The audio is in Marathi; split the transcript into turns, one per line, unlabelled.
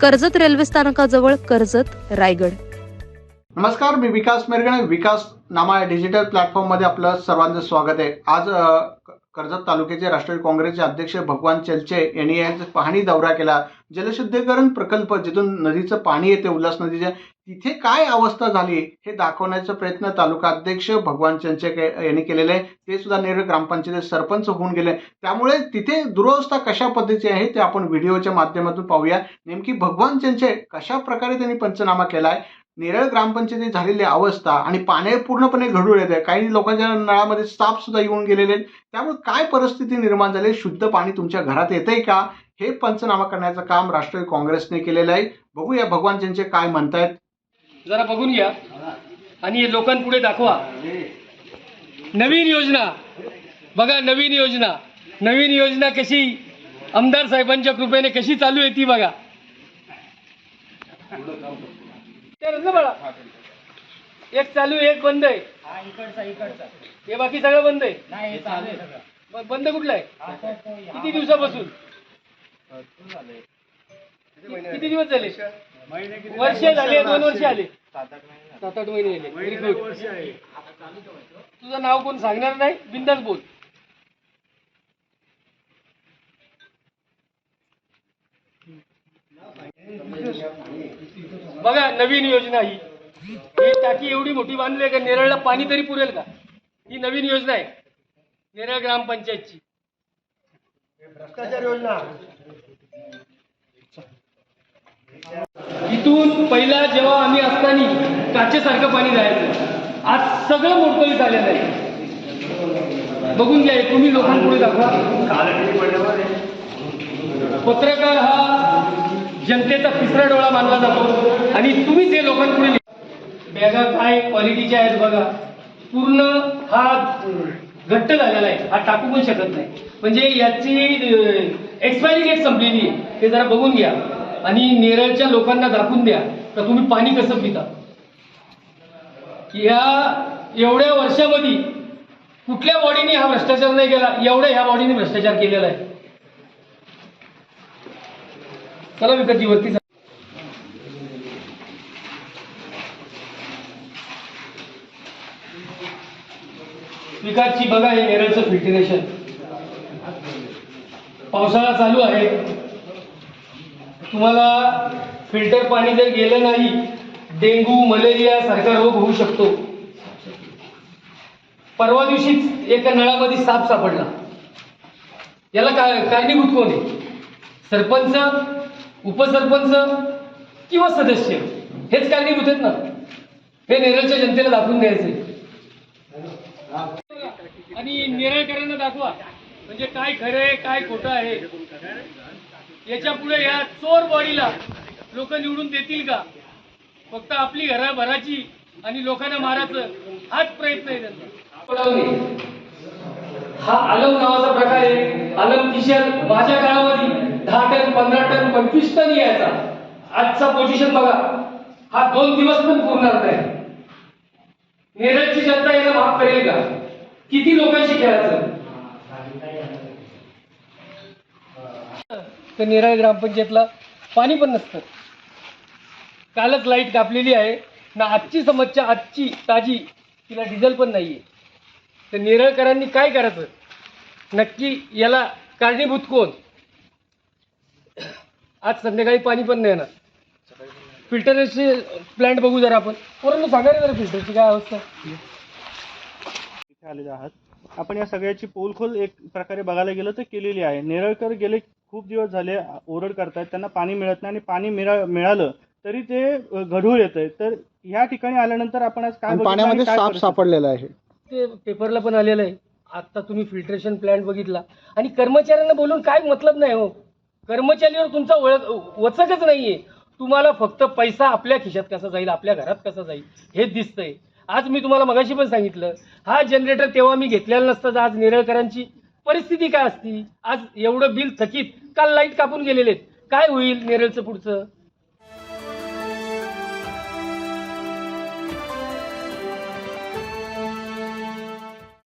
कर्जत रेल्वे स्थानकाजवळ कर्जत रायगड.
नमस्कार मी विकास मेरगणे विकास नामा या डिजिटल प्लॅटफॉर्ममध्ये आपलं सर्वांचं स्वागत आहे. आज कर्जत तालुक्याचे राष्ट्रवादी काँग्रेसचे अध्यक्ष भगवान चलचे यांनी आज पाहणी दौरा केला. जलशुद्धीकरण प्रकल्प जिथून नदीचं पाणी येते उल्हास नदीच्या तिथे काय अवस्था झाली हे दाखवण्याचा प्रयत्न तालुका अध्यक्ष भगवान चंचे के- यांनी केलेले आहे. ते सुद्धा नेर ग्रामपंचायत सरपंच होऊन गेले. त्यामुळे तिथे दुरवस्था कशा पद्धतीची आहे ते आपण व्हिडिओच्या माध्यमातून पाहूया. नेमकी भगवान चंचे कशा प्रकारे त्यांनी पंचनामा केला आहे नेरळ ग्रामपंचायतीत झालेली अवस्था आणि पाणी पूर्णपणे घडूळ आहे काही लोकांच्या नळामध्ये साप सुद्धा येऊन गेलेले आहेत. त्यामुळे काय परिस्थिती निर्माण झाली? शुद्ध पाणी तुमच्या घरात येतंय का? हे पंचनामा करण्याचं काम राष्ट्रवादी काँग्रेसने केलेलं आहे. बघूया भगवान त्यांचे काय म्हणतायत.
जरा बघून घ्या आणि लोकांपुढे दाखवा. नवीन योजना. बघा नवीन योजना. नवीन योजना कशी? आमदार साहेबांच्या कृपेने कशी चालू आहे ती बघा. ना बाळा. एक चालू आहे, एक बंद आहे. हे बाकी सगळं बंद आहे? ब- बंद कुठलं आहे? किती दिवसापासून? किती दिवस झाले? वर्ष? झाले? दोन वर्ष आले. सात आठ महिने झाले. व्हेरी गुड तुझं नाव कोण सांगणार नाही? बिंदास बोल. बघा नवीन योजना ही. ही टाकी एवढी मोठी बांधली आहे का नेरळला पाणी तरी पुरेल का? ही नवीन योजना आहे. नेरळ ग्रामपंचायतची. इथून पहिला जेव्हा आम्ही असताना काचेसारखं पाणी जायचं. आज सगळं मोडकळीत आलेलं आहे. बघून घ्या तुम्ही लोकांपुढे दाखवा. पत्रकार हा जनतेचा तिसरा डोळा मानला जातो. आणि तुम्हीच ते लोकांपुढे बॅगा काय क्वालिटीच्या आहेत बघा. पूर्ण हा घट्ट झालेला आहे. हा टाकू पण शकत नाही. म्हणजे याची एक्सपायरी डेट संपलेली आहे. ते जरा बघून घ्या. आणि नेरळच्या लोकांना दाखवून द्या. तर तुम्ही पाणी कसं पिता? या एवढ्या वर्षामध्ये कुठल्या बॉडीने हा भ्रष्टाचार नाही केला? एवढ्या ह्या बॉडीने भ्रष्टाचार केलेला आहे. चला विकतजी वरती पिकाची विकासची बघा हे नेरळचं फिल्टरेशन पावसाळा चालू आहे. तुम्हाला फिल्टर पाणी जर गेलं नाही डेंग्यू मलेरिया सारखा रोग होऊ शकतो. परवा दिवशीच एका नळामध्ये साप सापडला. याला का कारणीभूत कोण आहे? सरपंच उपसरपंच किंवा सदस्य? हेच कारणीभूत आहेत ना. हे नेरळच्या जनतेला दाखवून द्यायचे आणि नेरळकरांना दाखवा. म्हणजे काय खरं आहे काय खोटं आहे. याच्यापुढे या चोर बॉडीला लोक निवडून देतील का? फक्त आपली घरा भराची आणि लोकांना मारायचं हाच प्रयत्न आहे त्यांचा. हा आलम नावाचा प्रकार आहे. आलम किशन माझ्या काळामध्ये दहा टन पंधरा टन पंचवीस टन यायचा. आजचा पोझिशन बघा. हा दोन दिवस पण पुरणार नाही. नेरळची जनता याला माफ करेल का? किती लोकांशी खेळायचं? तर नेरळ ग्रामपंचायतला पाणी पण नसतं. कालच लाइट कापलेली आहे. ना आजची समस्या आजची ताजी तिला डिझेल पण नाहीये. तर नेरळकरांनी काय करायचं? नक्की याला कारणीभूत कोण? आज संध्याकाळी पाणी पण नाही येणार फिल्टरचे प्लांट बघू जरा आपण. पोरांना सांगा जरा फिल्टरची काय अवस्था?
आलेले आहात. आपण या सगळ्याची पोलखोल एक प्रकारे बघायला गेलं तर केलेली आहे. नेरळकर गेले खूप दिवस झाले ओरड करतायत त्यांना पाणी मिळत नाही आणि पाणी मिळा मिळालं तरी ते अ, गढूळ येतंय. तर या ठिकाणी आल्यानंतर आपण आज काय
पाण्यामध्ये साप? सापडलेला आहे.
ते पेपरला पण आलेलं आहे. आता तुम्ही फिल्ट्रेशन प्लांट बघितला. आणि कर्मचाऱ्यांना बोलून काय मतलब नाही हो. कर्मचारीवर तुमचा ओळख वचकच नाहीये. तुम्हाला फक्त पैसा आपल्या खिशात कसा जाईल आपल्या घरात कसा जाईल हेच दिसतंय. आज मी तुम्हाला मगाशी पण सांगितलं हा जनरेटर तेव्हा मी घेतलेला नसता तर आज नेरळकरांची परिस्थिती काय असती? आज एवढं बिल थकीत काल लाइट कापून गेलेले आहेत काय होईल नेरळचं पुढचं?